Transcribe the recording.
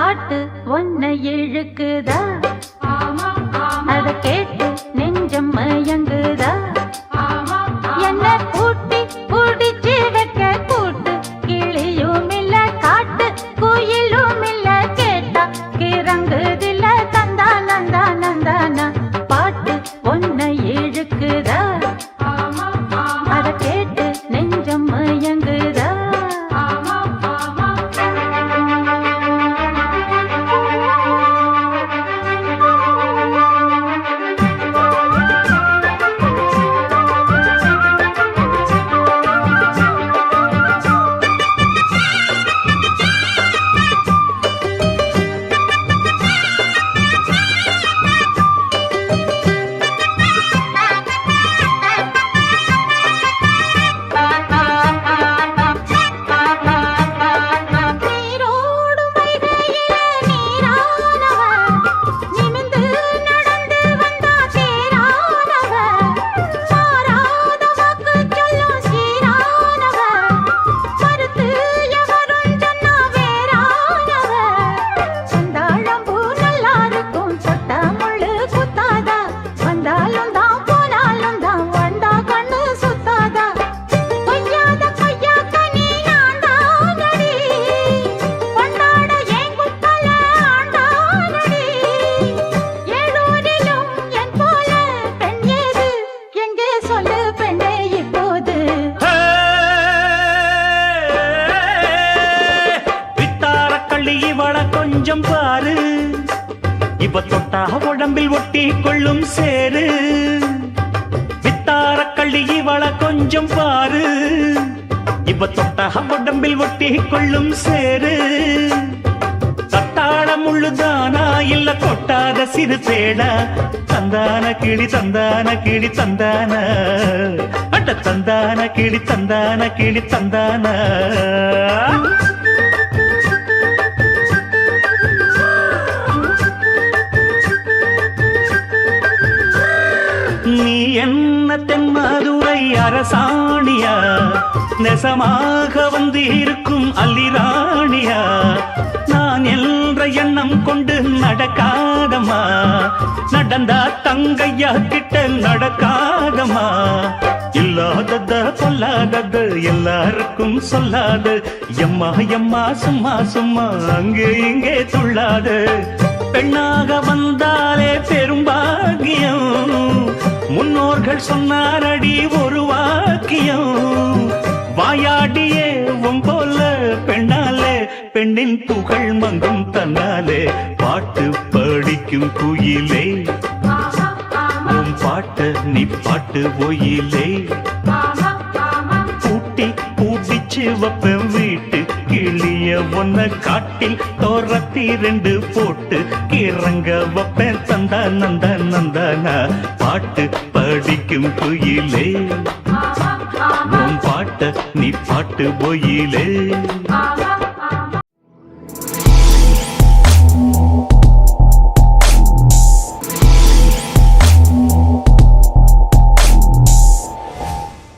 பாட்டு ஒன்னை இழுக்குதா? அதை கேட்டு நெஞ்சம் மயங்குதா? கொஞ்சம் பாரு. இவ தொட்டா உடம்பில் ஒட்டி கொள்ளும் சேரு வித்தார கள்ளி இவள கொஞ்சம் பாரு. இப்ப தொட்டா உடம்பில் ஒட்டி கொள்ளும் சேரு தட்டாள முள்ளுதானா இல்ல கொட்டாத சிறு தேடா தந்தான கிளி தந்தான கிளி தந்தான. அட்ட தந்தான கிளி தந்தான கிளி தந்தான. என்ன தென்மதுரை அரசாணியா? நெசமாக வந்து இருக்கும் அல்லிராணியா? நான் என்ற எண்ணம் கொண்டு நடக்காதமா நடந்தா தங்கையா கிட்ட நடக்காதமா இல்லாதத பொல்லாதது எல்லாருக்கும் சொல்லாது. எம்மா எம்மா சும்மா சும்மா அங்கே இங்கே துள்ளாது. பெண்ணாக வந்தாலே பெரும்பாகியம் முன்னோர்கள் சொன்னாரடி ஒரு வாக்கியம். வாயாடியே போல பெண்ணாலே பெண்ணின் புகழ் மங்கும் தன்னாலே. பாட்டு படிக்கும் குயிலே. உன் பாட்ட நீ பாட்டு ஒயிலே. பூட்டி பூட்டிச்சு வப்பேன் வீட்டு கிளிய ஒன்ன காட்டில் தோரத்தி ரெண்டு போட்டு கிறங்க வப்பேன். தந்தா நந்த நந்தனா பாட்டு படிக்கும் குயிலே. உன் பாட்ட நீ பாட்டு ஒயிலே